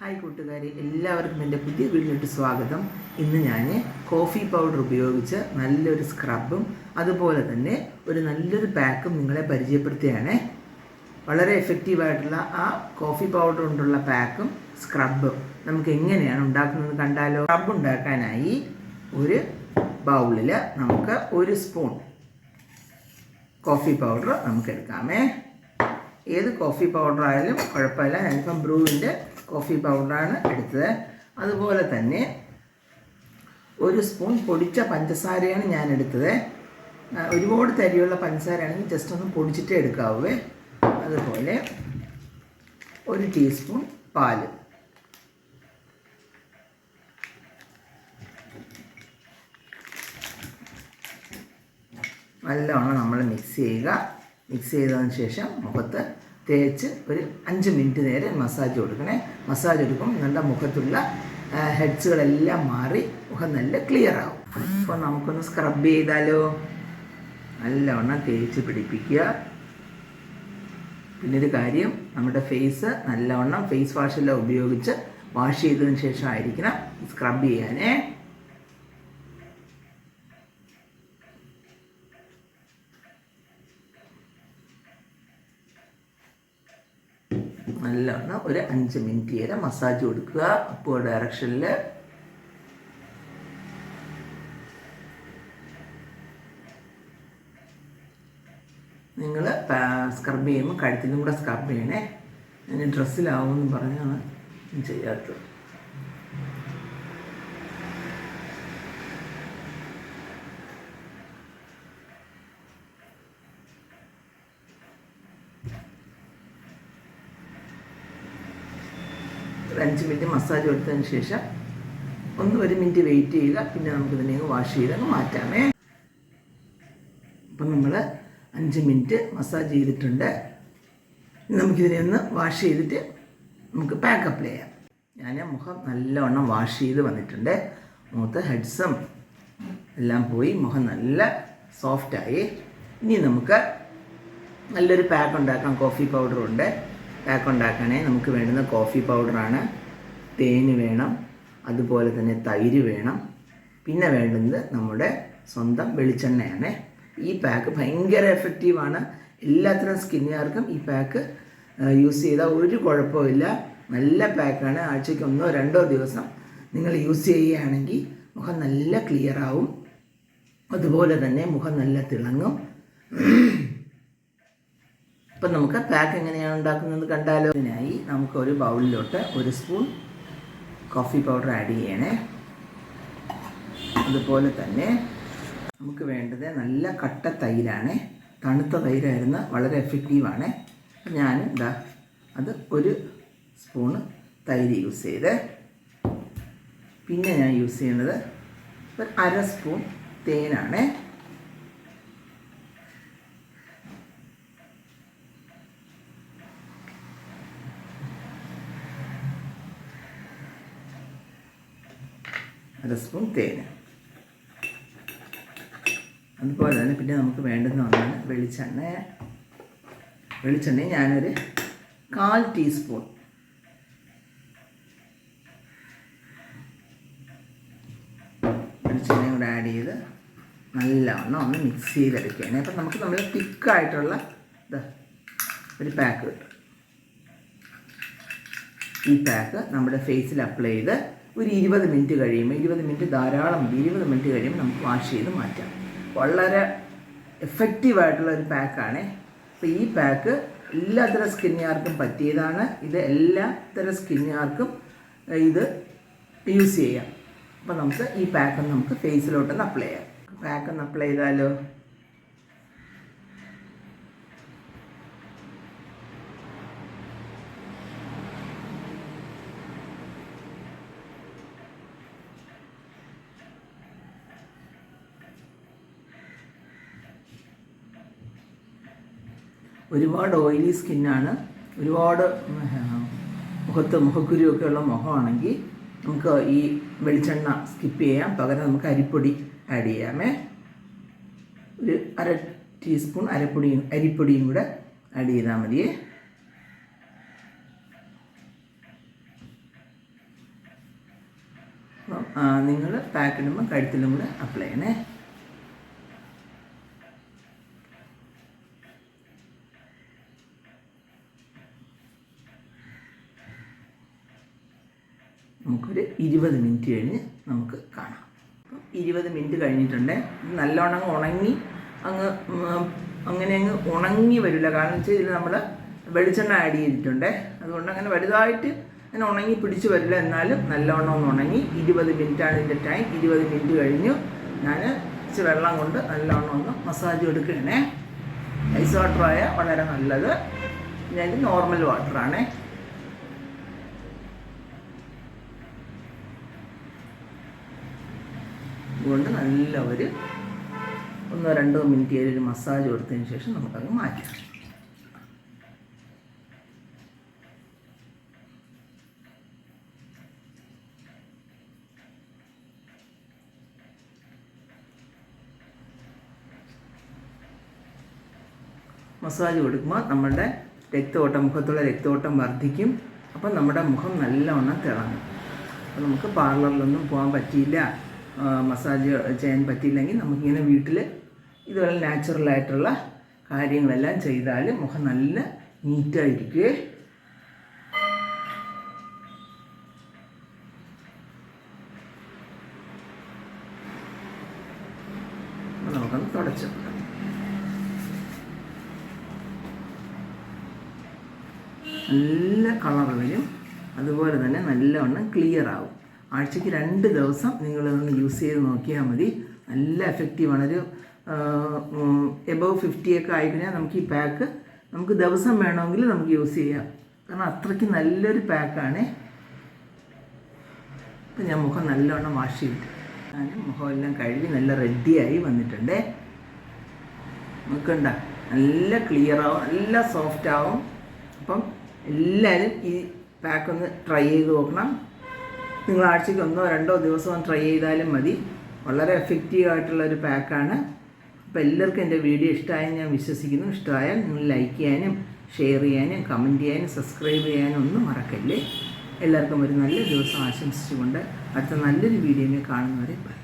Hi കൂട്ടുകാരെ എല്ലാവർക്കും എന്റെ പുതിയ വീട്ടിലോട്ട് സ്വാഗതം. ഇന്ന് ഞാൻ കോഫി പൗഡർ ഉപയോഗിച്ച് നല്ലൊരു സ്ക്രബും അതുപോലെ തന്നെ ഒരു നല്ലൊരു പാക്കും നിങ്ങളെ പരിചയപ്പെടുത്തുകയാണ്. വളരെ എഫക്റ്റീവായിട്ടുള്ള ആ കോഫി പൗഡർ കൊണ്ടുള്ള പാക്കും സ്ക്രബും നമുക്ക് എങ്ങനെയാണ് ഉണ്ടാക്കുന്നത് കണ്ടാലോ? സ്ക്രബ് ഉണ്ടാക്കാനായി ഒരു ബൗളിൽ നമുക്ക് ഒരു സ്പൂൺ കോഫി പൗഡർ നമുക്ക് എടുക്കാമേ. ഏത് കോഫി പൗഡർ ആയാലും കുഴപ്പമില്ല. ഞാനിപ്പം ബ്രൂവിന്റെ കോഫി പൗഡറാണ് എടുത്തത്. അതുപോലെ തന്നെ ഒരു സ്പൂൺ പൊടിച്ച പഞ്ചസാരയാണ് ഞാൻ എടുത്തത്. ഒരുപാട് തരിയുള്ള പഞ്ചസാരയാണെങ്കിൽ ജസ്റ്റ് ഒന്ന് പൊടിച്ചിട്ടേ എടുക്കാവേ. അതുപോലെ ഒരു ടീസ്പൂൺ പാൽ. നല്ലവണ്ണം നമ്മൾ മിക്സ് ചെയ്യുക. മിക്സ് ചെയ്തതിന് ശേഷം മുഖത്ത് തേച്ച് ഒരു അഞ്ച് മിനിറ്റ് നേരം മസാജ് കൊടുക്കണേ. മസാജ് കൊടുക്കുമ്പോൾ നമ്മുടെ മുഖത്തുള്ള ഹെഡ്സുകളെല്ലാം മാറി മുഖം നല്ല ക്ലിയർ ആവും. അപ്പോൾ നമുക്കൊന്ന് സ്ക്രബ് ചെയ്താലോ? നല്ലവണ്ണം തേച്ച് പിടിപ്പിക്കുക. പിന്നെ ഒരു കാര്യം നമ്മുടെ ഫേസ് നല്ലവണ്ണം ഫേസ് വാഷെല്ലാം ഉപയോഗിച്ച് വാഷ് ചെയ്തതിന് ശേഷം ആയിരിക്കണം സ്ക്രബ് ചെയ്യാനേ. നല്ലവണ്ണം ഒരു അഞ്ച് മിനിറ്റ് വരെ മസാജ് കൊടുക്കുക. അപ്പോൾ ഡയറക്ഷനിൽ നിങ്ങൾ സ്ക്രബ് ചെയ്യുമ്പോൾ കഴുത്തിനും കൂടെ സ്ക്രബ് ചെയ്യണേ. ഞാൻ ഡ്രസ്സിലാവുമെന്ന് പറഞ്ഞാണ് ചെയ്യാത്തത്. ഒരു അഞ്ച് മിനിറ്റ് മസാജ് കൊടുത്തതിന് ശേഷം ഒന്ന് ഒരു മിനിറ്റ് വെയിറ്റ് ചെയ്യുക. പിന്നെ നമുക്ക് ഇതിനെ വാഷ് ചെയ്ത് അങ്ങ് മാറ്റാമേ. അപ്പം നമ്മൾ അഞ്ച് മിനിറ്റ് മസാജ് ചെയ്തിട്ടുണ്ട്. നമുക്കിതിനെ ഒന്ന് വാഷ് ചെയ്തിട്ട് നമുക്ക് പാക്ക് ചെയ്യാം. ഞാൻ മുഖം നല്ലവണ്ണം വാഷ് ചെയ്ത് വന്നിട്ടുണ്ട്. മുഖത്ത് ഹെഡ്സും എല്ലാം പോയി. മുഖം നല്ല സോഫ്റ്റായി. ഇനി നമുക്ക് നല്ലൊരു പാക്ക് ഉണ്ടാക്കാം. കോഫി പൗഡർ ഉണ്ട് പാക്ക് ഉണ്ടാക്കാനായി നമുക്ക് വേണ്ടുന്ന കോഫി പൗഡറാണ് തേന് വേണം. അതുപോലെ തന്നെ തൈര് വേണം. പിന്നെ വേണ്ടുന്നത് നമ്മുടെ സ്വന്തം വെളിച്ചെണ്ണയാണ്. ഈ പാക്ക് ഭയങ്കര എഫക്റ്റീവാണ് എല്ലാത്തരം സ്കിന്നുകാർക്കും ഈ പാക്ക് യൂസ് ചെയ്താൽ ഒരു കുഴപ്പമില്ല നല്ല പാക്കാണ് ആഴ്ചയ്ക്ക് ഒന്നോ രണ്ടോ ദിവസം നിങ്ങൾ യൂസ് ചെയ്യുകയാണെങ്കിൽ മുഖം നല്ല ക്ലിയർ ആവും. അതുപോലെ തന്നെ മുഖം നല്ല തിളങ്ങും. ഇപ്പം നമുക്ക് പാക്ക് എങ്ങനെയാണ് ഉണ്ടാക്കുന്നത് കണ്ടാലോ? അതിനായി നമുക്ക് ഒരു ബൗളിലോട്ട് ഒരു സ്പൂൺ കോഫി പൗഡർ ആഡ് ചെയ്യണേ. അതുപോലെ തന്നെ നമുക്ക് വേണ്ടത് നല്ല കട്ട തൈരാണ്. തണുത്ത തൈരായിരുന്ന വളരെ എഫക്റ്റീവാണ് ഞാൻ എന്താ അത് ഒരു സ്പൂണ് തൈര് യൂസ് ചെയ്ത്. പിന്നെ ഞാൻ യൂസ് ചെയ്യുന്നത് ഒരു അര സ്പൂൺ തേനാണ്. അര സ്പൂൺ തേൻ അതുപോലെ തന്നെ പിന്നെ നമുക്ക് വേണ്ടുന്ന ഒന്നാണ് വെളിച്ചെണ്ണ. വെളിച്ചെണ്ണ ഞാനൊരു കാൽ ടീസ്പൂൺ. വെളിച്ചെണ്ണയും കൂടെ ആഡ് ചെയ്ത് നല്ലവണ്ണം ഒന്ന് മിക്സ് ചെയ്തെടുക്കുകയാണ്. അപ്പം നമുക്ക് നമ്മൾ തിക്കായിട്ടുള്ള ഇത് ഒരു പാക്ക് കിട്ടും. ഈ പാക്ക് നമ്മുടെ ഫേസിൽ അപ്ലൈ ചെയ്ത് ഒരു ഇരുപത് മിനിറ്റ് കഴിയുമ്പോൾ ഇരുപത് മിനിറ്റ് ധാരാളം ഇരുപത് മിനിറ്റ് കഴിയുമ്പോൾ നമുക്ക് വാഷ് ചെയ്ത് മാറ്റാം. വളരെ എഫക്റ്റീവായിട്ടുള്ള ഒരു പാക്കാണ് അപ്പോൾ ഈ പാക്ക് എല്ലാത്തരം സ്കിന്നുകാർക്കും പറ്റിയതാണ്. ഇത് എല്ലാത്തരം സ്കിന്നുകാർക്കും ഇത് യൂസ് ചെയ്യാം. അപ്പോൾ നമുക്ക് ഈ പാക്കൊന്ന് നമുക്ക് ഫേസിലോട്ടൊന്ന് അപ്ലൈ ചെയ്യാം. പാക്കൊന്ന് അപ്ലൈ ചെയ്താലോ? ഒരുപാട് ഓയിലി സ്കിന്നാണ് ഒരുപാട് മുഖത്ത് മുഖക്കുരുവൊക്കെ ഉള്ള മുഖമാണെങ്കിൽ നമുക്ക് ഈ വെളിച്ചെണ്ണ സ്കിപ്പ് ചെയ്യാം. പകരം നമുക്ക് അരിപ്പൊടി ആഡ് ചെയ്യാമേ. ഒരു അര ടീസ്പൂൺ അരപ്പൊടിയും അരിപ്പൊടിയും കൂടെ ആഡ് ചെയ്താൽ മതിയേ. നിങ്ങൾ പാക്കിടുമ്പോൾ കഴുത്തിലും കൂടെ അപ്ലൈ ചെയ്യണേ. ഇരുപത് മിനിറ്റ് കഴിഞ്ഞ് നമുക്ക് കാണാം. ഇരുപത് മിനിറ്റ് കഴിഞ്ഞിട്ടുണ്ട്. ഇത് നല്ലോണം ഉണങ്ങി അങ്ങ് അങ്ങനെ അങ്ങ് ഉണങ്ങി വരില്ല. കാരണം വെച്ചാൽ ഇതിൽ നമ്മൾ വെളിച്ചെണ്ണ ആഡ് ചെയ്തിട്ടുണ്ട്. അതുകൊണ്ട് അങ്ങനെ വലുതായിട്ട് അങ്ങനെ ഉണങ്ങി പിടിച്ചു വരില്ല. എന്നാലും നല്ലോണം ഒന്ന് ഉണങ്ങി. ഇരുപത് മിനിറ്റാണ് ഇതിന്റെ ടൈം ഇരുപത് മിനിറ്റ് കഴിഞ്ഞു. ഞാൻ ഇച്ചിരി വെള്ളം കൊണ്ട് നല്ലോണം ഒന്ന് മസാജ് കൊടുക്കുകയാണേ ഐസ് വാട്ടറായ വളരെ നല്ലത്. ഞാൻ നോർമൽ വാട്ടറാണേ അതുകൊണ്ട് നല്ല ഒരു ഒന്നോ രണ്ടോ മിനിറ്റ് ഒരു മസാജ് കൊടുത്തതിന് ശേഷം നമുക്കത് മാറ്റാം. മസാജ് കൊടുക്കുമ്പോൾ നമ്മുടെ രക്തോട്ടം മുഖത്തുള്ള രക്തോട്ടം വർദ്ധിക്കും. അപ്പം നമ്മുടെ മുഖം നല്ലവണ്ണം തിളങ്ങും. അപ്പോൾ നമുക്ക് പാർലറിലൊന്നും പോകാൻ പറ്റിയില്ല. മസാജ് ചെയ്യാൻ പറ്റിയില്ലെങ്കിൽ നമുക്കിങ്ങനെ വീട്ടിൽ ഇതുപോലെ നാച്ചുറലായിട്ടുള്ള കാര്യങ്ങളെല്ലാം ചെയ്താൽ മുഖം നല്ല നീറ്റായിരിക്കുകയെ നമുക്കൊന്ന് തുടച്ചെടുക്കാം നല്ല കളർ വരും. അതുപോലെ തന്നെ നല്ലവണ്ണം ക്ലിയർ ആവും. ആഴ്ചയ്ക്ക് രണ്ട് ദിവസം നിങ്ങളിതൊന്ന് യൂസ് ചെയ്ത് നോക്കിയാൽ മതി. നല്ല എഫക്റ്റീവാണ് ഒരു എബവ് ഫിഫ്റ്റി ഒക്കെ ആയിക്കഴിഞ്ഞാൽ നമുക്ക് ഈ പാക്ക് നമുക്ക് ദിവസം വേണമെങ്കിൽ നമുക്ക് യൂസ് ചെയ്യാം. കാരണം അത്രയ്ക്ക് നല്ലൊരു പാക്കാണ് ഇപ്പം ഞാൻ മുഖം നല്ലോണം വാഷ് ചെയ്തിട്ട്. ഞാൻ മുഖമെല്ലാം കഴുകി നല്ല റെഡിയായി വന്നിട്ടുണ്ടേ. നോക്കണ്ട. നല്ല ക്ലിയർ ആവും നല്ല സോഫ്റ്റ് ആവും. അപ്പം എല്ലാവരും ഈ പാക്കൊന്ന് ട്രൈ ചെയ്ത് നോക്കണം. നിങ്ങൾ ആഴ്ചയ്ക്ക് ഒന്നോ രണ്ടോ ദിവസം ട്രൈ ചെയ്താലും മതി. വളരെ എഫക്റ്റീവ് ആയിട്ടുള്ള ഒരു പാക്കാണ് അപ്പോൾ എല്ലാവർക്കും എന്റെ വീഡിയോ ഇഷ്ടമായി ഞാൻ വിശ്വസിക്കുന്നു. ഇഷ്ടമായാൽ നിങ്ങൾ ലൈക്ക് ചെയ്യാനും ഷെയർ ചെയ്യാനും കമന്റ് ചെയ്യാനും സബ്സ്ക്രൈബ് ചെയ്യാനും ഒന്നും മറക്കല്ലേ? എല്ലാവർക്കും ഒരു നല്ല ദിവസം ആശംസിച്ചുകൊണ്ട് അടുത്ത നല്ലൊരു വീഡിയോയിൽ കാണുന്നവരെ ബൈ